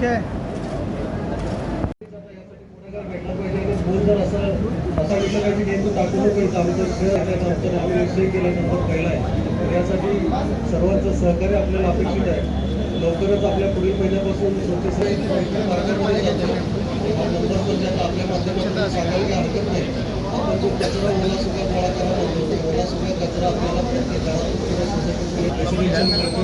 शक्य आहे. यासाठी सर्वांचं सहकार्य आपल्याला अपेक्षित आहे लवकरच आपल्या पुढील महिन्यापासून स्वच्छतेची नंबर पण त्यात आपल्या माध्यमातून सांगायला काही हरकत नाही आपण तो कचरा ओला सुका गोळा करा म्हणतो ओला कचरा आपल्याला प्रत्येक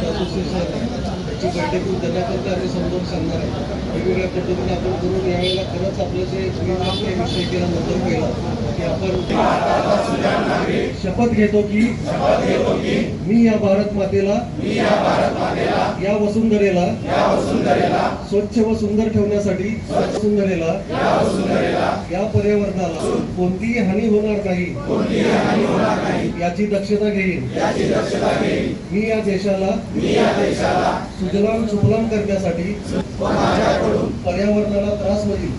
असोसिएशन त्यांना पण ते आम्ही समजावून सांगणार आहे. वेगवेगळ्या पद्धतीने आपण करून यावेळेला खरंच आपलं जे विषय केला नंतर पहिला की आपण शपथ घेतो की मी या भारत मातेला या वसुंधरेला स्वच्छ व सुंदर ठेवण्यासाठी वसुंधरेला या पर्यावरणाला कोणतीही हानी होणार नाही याची दक्षता घेईन. मी या देशाला सुजलाम सुफलाम करण्यासाठी पर्यावरणाला त्रास होईल.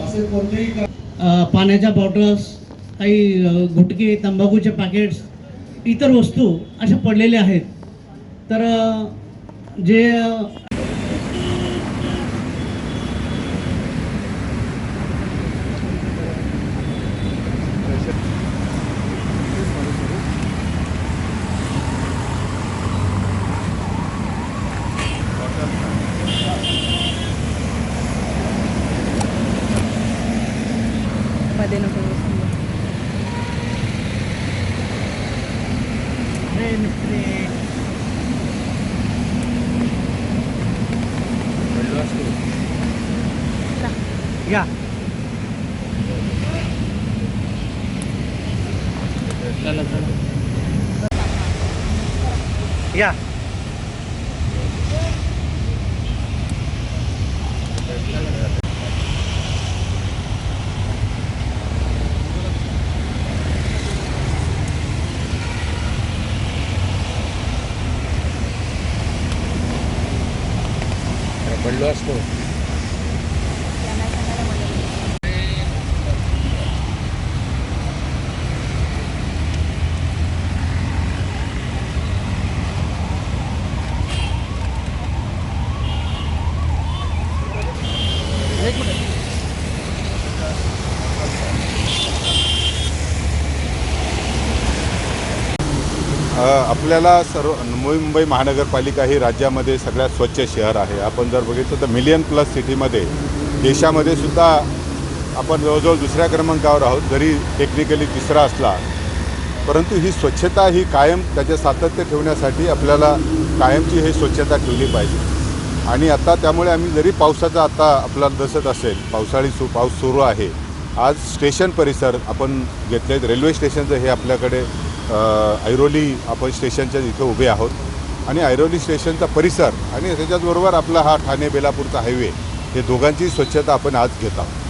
असे कोणतेही पाण्याच्या बॉटल्स काही गुटखे तंबाखूचे पॅकेट्स इतर वस्तू अशा पडलेल्या आहेत. तर जे या या पडलो असतो आपल्याला सर्व मुंबई महानगरपालिका ही राज्यामध्ये सगळ्यात स्वच्छ शहर आहे. आपण जर बघितलं तर मिलियन प्लस सिटीमध्ये देशामध्ये सुद्धा आपण जवळजवळ दुसऱ्या क्रमांकावर आहोत. जरी टेक्निकली तिसरा असला परंतु ही स्वच्छता ही कायम त्याचे सातत्य ठेवण्यासाठी आपल्याला कायमची ही स्वच्छता ठेवली पाहिजे. आणि आता त्यामुळे आम्ही जरी पावसाचा आता आपला दसत असेल पावसाळी सु पाऊस सुरू आहे. आज स्टेशन परिसर आपण घेतले रेल्वे स्टेशनचं हे आपल्याकडे ऐरोली आपण स्टेशनच्या इथं उभे आहोत. आणि ऐरोली स्टेशनचा परिसर आणि त्याच्याचबरोबर आपला हा ठाणे बेलापूरचा हायवे हे दोघांची स्वच्छता आपण आज घेत आहोत.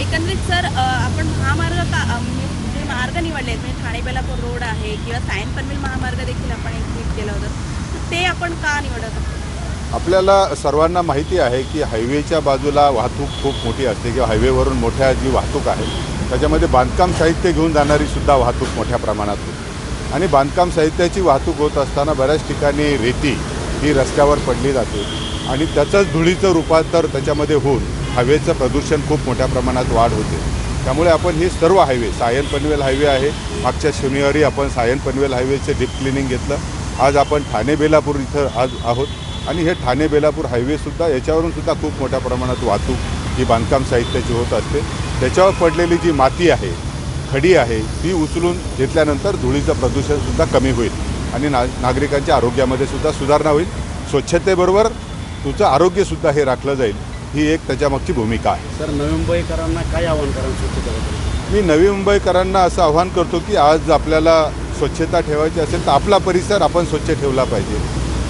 एकंदरीत सर आपण महामार्ग म्हणजे जे मार्ग निवडले आहेत म्हणजे ठाणे बेलापूर रोड आहे किंवा सायन पनवेल महामार्ग देखील आपण एक केलं होतं. ते आपण का निवडत आपल्याला सर्वांना माहिती आहे की हायवेच्या बाजूला वाहतूक खूप मोठी असते किंवा हायवेवरून मोठ्या जी वाहतूक आहे त्याच्यामध्ये बांधकाम साहित्य घेऊन जाणारी सुद्धा वाहतूक मोठ्या प्रमाणात होती. आणि बांधकाम साहित्याची वाहतूक होत असताना बऱ्याच ठिकाणी रेती ही रस्त्यावर पडली जाते. आणि त्याचंच धुळीचं रूपांतर त्याच्यामध्ये होऊन हवेचं प्रदूषण खूप मोठ्या प्रमाणात वाढ होते. त्यामुळे आपण हे सर्व हायवे सायन पनवेल हायवे आहे. मागच्या शनिवारी आपण सायन पनवेल हायवेचे डीप क्लिनिंग घेतलं. आज आपण ठाणे बेलापूर इथं आज आहोत. आणि हे ठाणे बेलापूर हायवेसुद्धा याच्यावरून सुद्धा खूप मोठ्या प्रमाणात वाहतूक ही बांधकाम साहित्याची होत असते. त्याच्यावर पडलेली जी माती आहे खडी आहे ती उचलून घेतल्यानंतर धुळीचं प्रदूषणसुद्धा कमी होईल आणि ना नागरिकांच्या आरोग्यामध्ये सुद्धा सुधारणा होईल. स्वच्छतेबरोबर तुझं आरोग्यसुद्धा हे राखलं जाईल ही एक त्याच्यामागची भूमिका आहे. सर नवी मुंबईकरांना काय आव्हान करा स्वच्छतेबद्दल? मी नवी मुंबईकरांना असं आव्हान करतो की आज आपल्याला स्वच्छता ठेवायची असेल तर आपला परिसर आपण स्वच्छ ठेवला पाहिजे.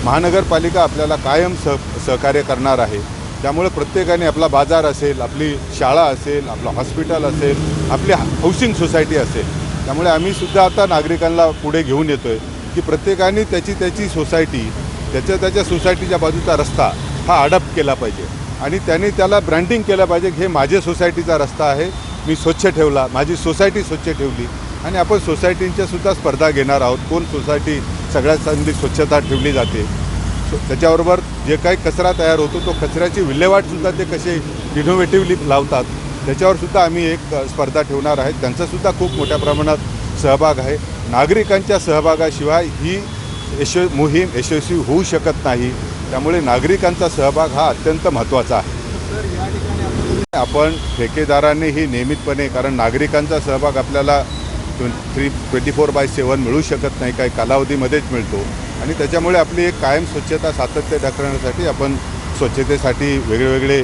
महानगरपालिका आपल्याला कायम सह सहकार्य करणार आहे. त्यामुळे प्रत्येकाने आपला बाजार असेल आपली शाळा असेल आपलं हॉस्पिटल असेल आपली हाऊसिंग सोसायटी असेल. त्यामुळे आम्ही सुद्धा आता नागरिकांना पुढे घेऊन येतो आहे की प्रत्येकाने त्याची त्याची सोसायटी त्याच्या त्याच्या सोसायटीच्या बाजूचा रस्ता हा अडप्ट केला पाहिजे. आणि त्याने त्याला ब्रँडिंग केलं पाहिजे की हे माझ्या सोसायटीचा रस्ता आहे मी स्वच्छ ठेवला माझी सोसायटी स्वच्छ ठेवली. आणि आपण सोसायटींच्या सुद्धा स्पर्धा घेणार आहोत कोण सोसायटी सगळ्यात चांगली स्वच्छता ठेवली जाते त्याच्याबरोबर जे काही कचरा तयार होतो तो कचऱ्याची विल्हेवाटसुद्धा ते कसे इनोव्हेटिव्हली लावतात त्याच्यावरसुद्धा आम्ही एक स्पर्धा ठेवणार आहे. त्यांचासुद्धा खूप मोठ्या प्रमाणात सहभाग आहे. नागरिकांच्या सहभागाशिवाय ही यश मोहीम यशस्वी होऊ शकत नाही. त्यामुळे नागरिकांचा सहभाग हा अत्यंत महत्त्वाचा आहे. आपण ठेकेदारांनीही नियमितपणे कारण नागरिकांचा सहभाग आपल्याला three twenty four by seven मिळू शकत नाही काही कालावधीमध्येच मिळतो. आणि त्याच्यामुळे आपली एक कायम स्वच्छता सातत्य दाखवण्यासाठी आपण स्वच्छतेसाठी वेगवेगळे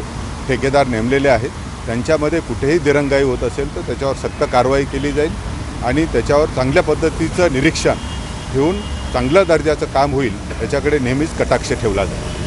ठेकेदार नेमलेले आहेत. त्यांच्यामध्ये कुठेही दिरंगाई होत असेल तर त्याच्यावर सक्त कारवाई केली जाईल आणि त्याच्यावर चांगल्या पद्धतीचं निरीक्षण ठेवून चांगल्या दर्जाचं काम होईल याच्याकडे नेहमीच कटाक्ष ठेवला जाईल.